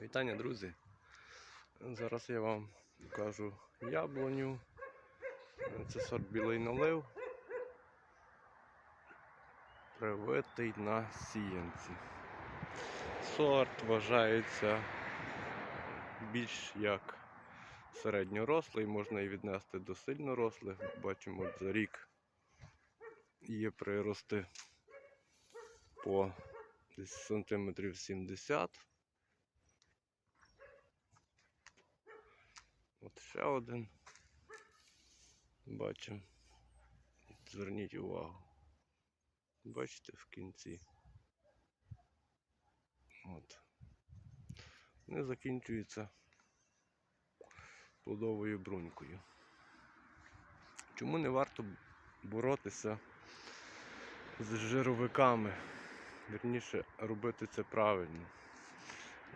Вітання, друзі! Зараз я вам покажу яблуню. Це сорт білий налив. Привитий на сіянці. Сорт вважається більш як середньорослий, можна і віднести до сильнорослих. Бачимо, за рік є прирости по десь сантиметрів 70. От ще один. Бачимо. Зверніть увагу. Бачите в кінці. От. Вони закінчуються плодовою брунькою. Чому не варто боротися з жировиками? Вірніше, робити це правильно.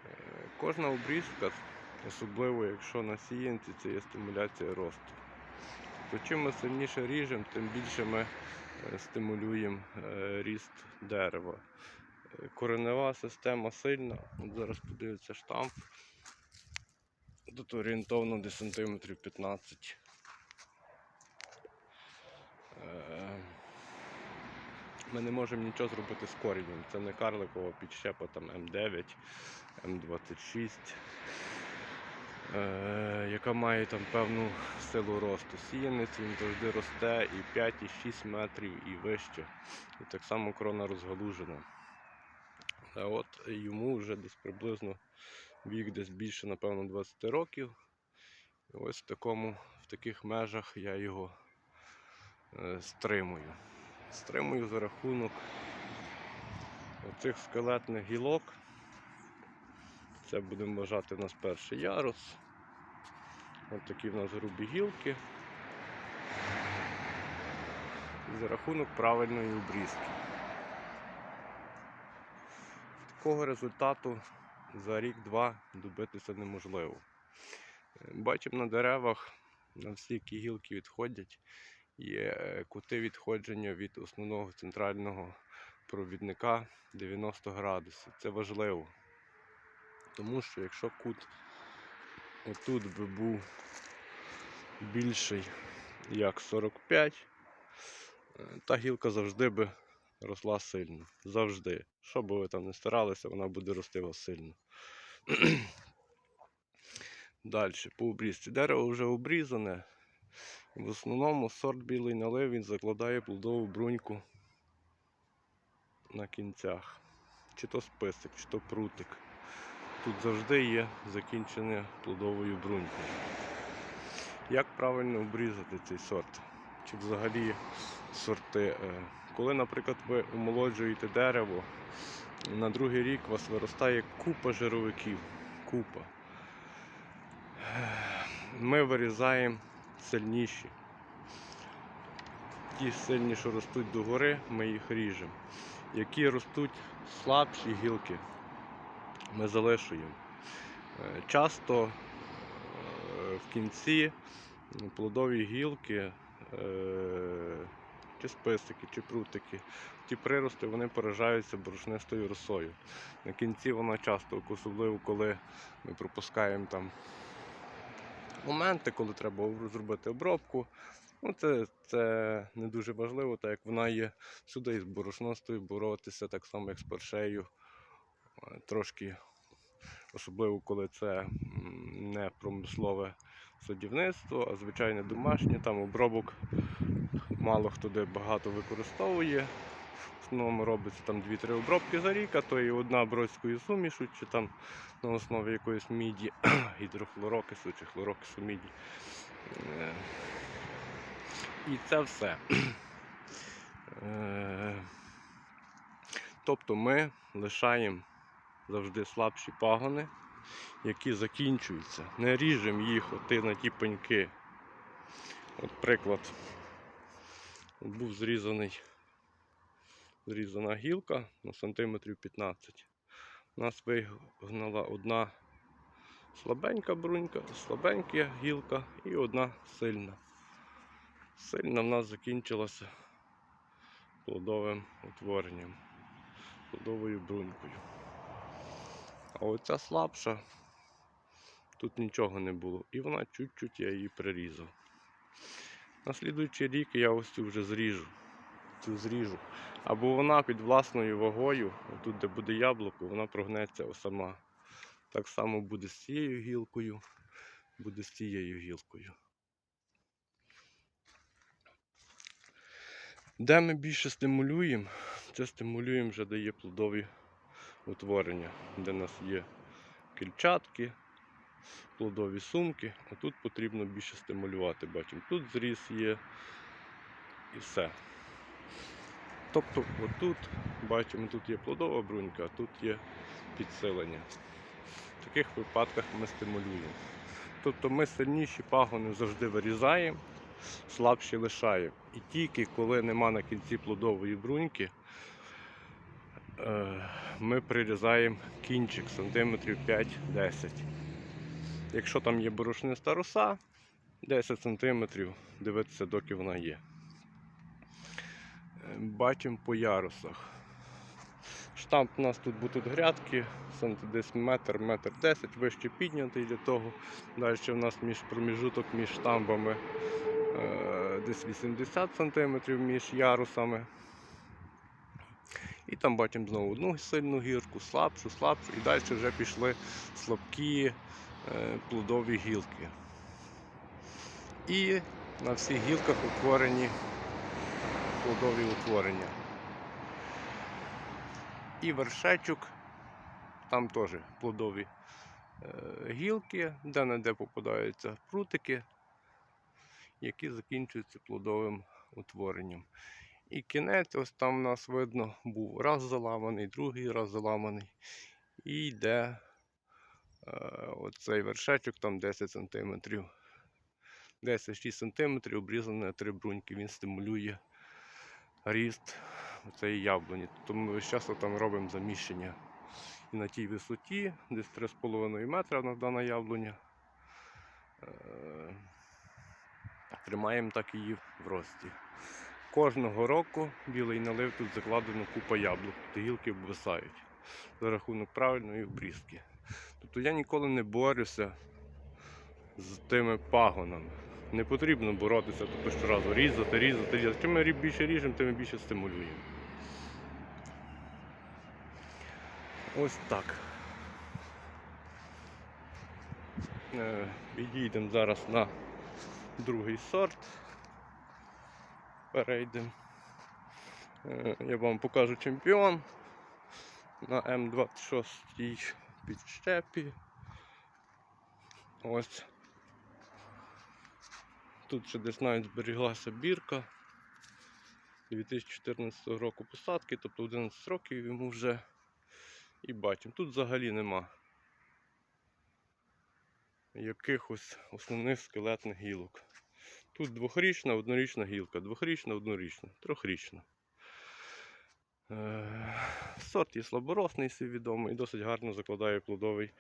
Е, Кожна обрізка Особливо, якщо на сіянці це є стимуляція росту. То чим ми сильніше ріжемо, тим більше ми е, стимулюємо е, ріст дерева. Е, Коренева система сильна. От зараз подивиться штамп. Тут орієнтовно десь сантиметрів 15. Е, Ми не можемо нічого зробити з корінням. Це не карликова підщепа там М9, М26 е, яка має там певну силу росту. Сіянець він завжди росте і 5, і 6 метрів і вище. І так само крона розгалужена. А от йому вже десь приблизно вік десь більше, напевно, 20 років. І ось в, такому, в таких межах я його е, стримую. Стримую за рахунок оцих скелетних гілок. Це будемо вважати у нас перший ярус. Ось такі в нас грубі гілки. За рахунок правильної обрізки. Такого результату за рік-два добитися неможливо. Бачимо на деревах, на всі які гілки відходять, є кути відходження від основного центрального провідника 90 градусів. Це важливо. Тому що якщо кут отут би був більший як 45, е, та гілка завжди би росла сильно. Завжди. Що би ви там не старалися, вона буде рости вас сильно. Далі, по обрізці. Дерево вже обрізане. В основному сорт білий налив він закладає плодову бруньку на кінцях. Чи то списик, чи то прутик. Тут завжди є закінчене плодовою брунькою. Як правильно обрізати цей сорт? Чи взагалі сорти? Е, Коли, наприклад, ви омолоджуєте дерево, на другий рік у вас виростає купа жировиків. Купа. Ми вирізаємо сильніші. Ті сильні, що ростуть догори, ми їх ріжемо. Які ростуть слабші гілки, ми залишуємо. Е, Часто е, в кінці плодові гілки, е, чи списики, чи прутики, ті прирости вони поражаються борошнистою росою. На кінці вона часто, особливо коли ми пропускаємо там моменти, коли треба об- зробити обробку. Ну, це, це не дуже важливо, так як вона є сюди із борошностою боротися так само, як з першею. Трошки, особливо коли це не промислове садівництво, а звичайне домашнє, там обробок мало хто де багато використовує. В основному робиться там 2-3 обробки за рік, а то і одна бродською сумішу, чи там на основі якоїсь міді, гідрохлорокису чи хлорокису міді. Е, І це все. Е, Тобто ми лишаємо завжди слабші пагони, які закінчуються. Не ріжемо їх оти на ті пеньки. От приклад. Був зрізаний, зрізана гілка на сантиметрів 15. У нас вигнала одна слабенька брунька, слабенька гілка і одна сильна. Сильна в нас закінчилася плодовим утворенням, плодовою брунькою. А оця слабша, тут нічого не було. І вона чуть-чуть я її прирізав. На слідуючий рік я ось цю вже зріжу. Цю зріжу. Або вона під власною вагою, тут де буде яблуко, вона прогнеться сама. Так само буде з цією гілкою, буде з цією гілкою. Де ми більше стимулюємо, це стимулюємо вже дає плодові утворення, де у нас є кільчатки, плодові сумки, а тут потрібно більше стимулювати. Бачимо, тут зріз є і все. Тобто отут, бачимо, тут є плодова брунька, а тут є підсилення. В таких випадках ми стимулюємо. Тобто ми сильніші пагони завжди вирізаємо, слабші лишаємо. І тільки коли нема на кінці плодової бруньки, ми прирізаємо кінчик сантиметрів 5-10. Якщо там є борошниста роса, 10 сантиметрів, дивитися, доки вона є. Е, Бачимо по ярусах. Штамп у нас тут будуть грядки, десь метр, метр десять, вище піднятий для того. Далі у нас між проміжуток між штамбами е, десь 80 см між ярусами. І там бачимо знову одну сильну гірку, слабшу, слабшу, і далі вже пішли слабкі е, плодові гілки. І на всіх гілках утворені плодові утворення. І вершечок, там теж плодові е, гілки, де-не-де попадаються прутики, які закінчуються плодовим утворенням. І кінець, ось там у нас видно, був раз заламаний, другий раз заламаний. І йде е, оцей вершечок, там 10 см. 10-6 см обрізаний на бруньки. Він стимулює ріст цієї яблуні. Тому ми весь час там робимо заміщення. І на тій висоті, десь 3,5 метра на дана яблуня. Е, Тримаємо так її в рості. Кожного року білий налив тут закладено купа яблук, ті гілки обвисають за рахунок правильної обрізки. Тобто я ніколи не борюся з тими пагонами. Не потрібно боротися, тобто щоразу різати, різати, різати. Чим ми більше ріжемо, тим ми більше стимулюємо. Ось так. Е, Відійдемо зараз на другий сорт. Перейдемо. Е, Я вам покажу чемпіон на М26 підщепі. Ось. Тут ще десь навіть зберіглася бірка 2014 року посадки, тобто 11 років йому вже. І бачимо, тут взагалі нема якихось основних скелетних гілок. Тут двохрічна, однорічна гілка, двохрічна, однорічна, трьохрічна. Е, Сорт є слаборосний, відомий, досить гарно закладає плодовий,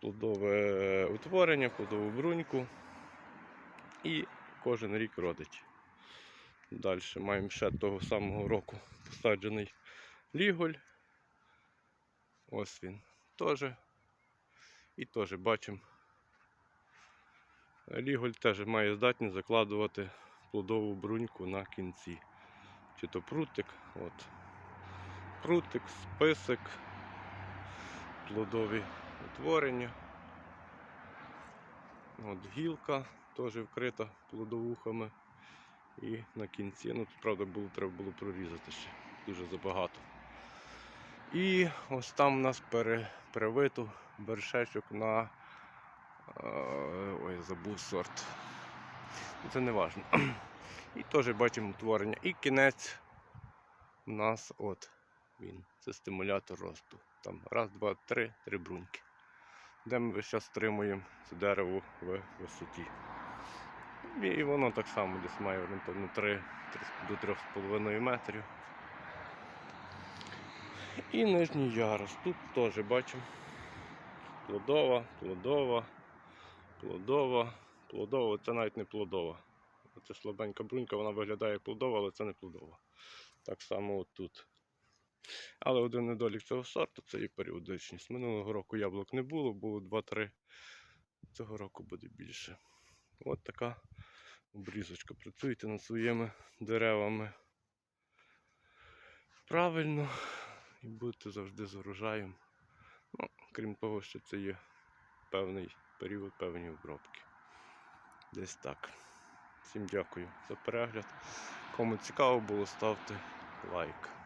плодове е, утворення, плодову бруньку. І кожен рік родить. Далі маємо ще того самого року посаджений ліголь. Ось він теж. І теж бачимо. Ліголь теж має здатність закладувати плодову бруньку на кінці. Чи то прутик, от. Прутик, список, плодові утворення. От гілка теж вкрита плодовухами. І на кінці, ну тут правда було, треба було прорізати ще дуже забагато. І ось там у нас пере, перевито вершечок на ой, забув сорт. Ну, Це не важно. І теж бачимо утворення. І кінець у нас от він. Це стимулятор росту. Там раз, два, три, три бруньки. Де ми час стримуємо це дерево в висоті. І воно так само десь має орієнтовно 3, 3 до 3,5 метрів. І нижній ярус. Тут теж бачимо. Плодова, плодова, плодова, плодова, це навіть не плодова. Це слабенька брунька, вона виглядає як плодова, але це не плодова. Так само отут. Але один недолік цього сорту це і періодичність. Минулого року яблук не було, було 2-3. Цього року буде більше. От така обрізочка. Працюйте над своїми деревами правильно і будете завжди з урожаєм. Ну, крім того, що це є певний період, певні обробки. Десь так. Всім дякую за перегляд. Кому цікаво було, ставте лайк.